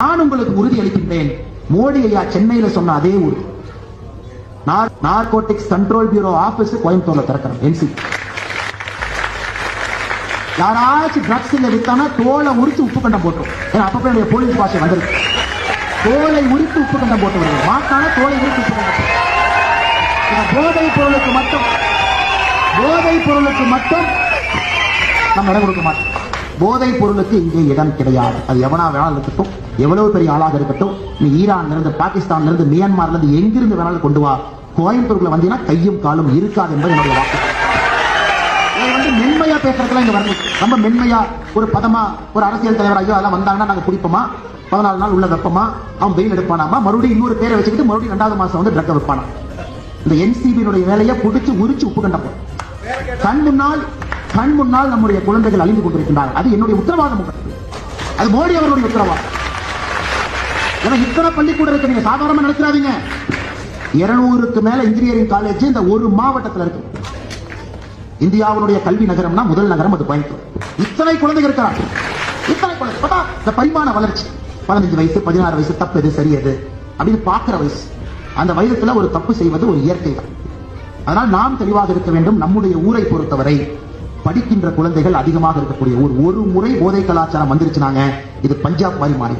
நான் உங்களுக்கு உறுதி அளிக்கின்றேன். மோடி ஐயா சென்னையில சொன்ன அதே ஊர். நார்கோட்டிக்ஸ் கண்ட்ரோல் பியூரோ ஆபீஸ் கோயம்புத்தூர்ல திறக்கிறோம் என்சி யாராச்சும் ட்ரக்ஸ் இல்ல வித்தானா தோலை உரிச்சு உப்பு கண்டம் போட்டோம் ஏன்னா அப்பப்ப என்னுடைய போலீஸ் பாஷை வந்திருக்கு. தோலை உரித்து உப்பு கண்டம் போட்டு விடுவோம் மாட்டான தோலை உரித்து உப்பு கண்டம் போதை பொருளுக்கு மட்டும் போதை பொருளுக்கு மட்டும் நம்ம இடம் கொடுக்க மாட்டோம். போதைப் பொருளுக்கு இங்கே இடம் கிடையாது. அது எவனா வேணாலும் இருக்கட்டும். எவ்வளவு பெரிய ஆளாக இருக்கட்டும். நீ ஈரான்ல இருந்து பாகிஸ்தான்ல இருந்து மியான்மர்ல இருந்து எங்கிருந்து வேணாலும் கொண்டு வா. கோயம்புத்தூர்ல வந்தீங்கன்னா கையும் காலும் இருக்காது என்பது என்னுடைய வாக்கு. வந்து மென்மையா பேசுறதுலாம் இங்க வரணும். ரொம்ப மென்மையா ஒரு பதமா ஒரு அரசியல் தலைவர் ஐயோ அதெல்லாம் வந்தாங்கன்னா நாங்க குடிப்போமா? பதினாலு நாள் உள்ள வெப்பமா? அவன் வெயில் எடுப்பானாமா? மறுபடியும் இன்னொரு பேரை வச்சுக்கிட்டு மறுபடியும் ரெண்டாவது மாசம் வந்து ட்ரக்கை வைப்பானா இந்த என்சிபியினுடைய வேலையை பிடிச்சு உரிச்சு உப்பு கண்டப்போம் கண் முன்னால் கண் முன்னால் நம்முடைய குழந்தைகள் அழிந்து கொண்டிருக்கின்றார்கள். அது என்னுடைய உத்தரவாதம் உங்களுக்கு. அது மோடி அவருடைய உத்தரவாதம். ஏன்னா இத்தனை பள்ளிக்கூடம் இருக்கு. நீங்க சாதாரணமா நினைக்கிறாதீங்க இருநூறுக்கு மேல இன்ஜினியரிங் காலேஜ் இந்த ஒரு மாவட்டத்தில் இருக்கு. இந்தியாவுடைய கல்வி நகரம்னா முதல் நகரம் அது கோயம்புத்தூர். இத்தனை குழந்தைகள் இருக்கிறாங்க. இத்தனை குழந்தை பார்த்தா இந்த பரிமாண வளர்ச்சி. பதினஞ்சு வயசு பதினாறு வயசு தப்பு எது சரி எது அப்படின்னு பார்க்கிற வயசு. அந்த வயசுல ஒரு தப்பு செய்வது ஒரு இயற்கை தான் அதனால் நாம் தெளிவாக இருக்க வேண்டும். நம்முடைய ஊரை பொறுத்தவரை படிக்கின்ற குழந்தைகள் அதிகமாக இருக்கக்கூடிய ஒரு ஒரு முறை போதை கலாச்சாரம் வந்துருச்சுனாங்க. இது பஞ்சாப் மாதிரி மாறி.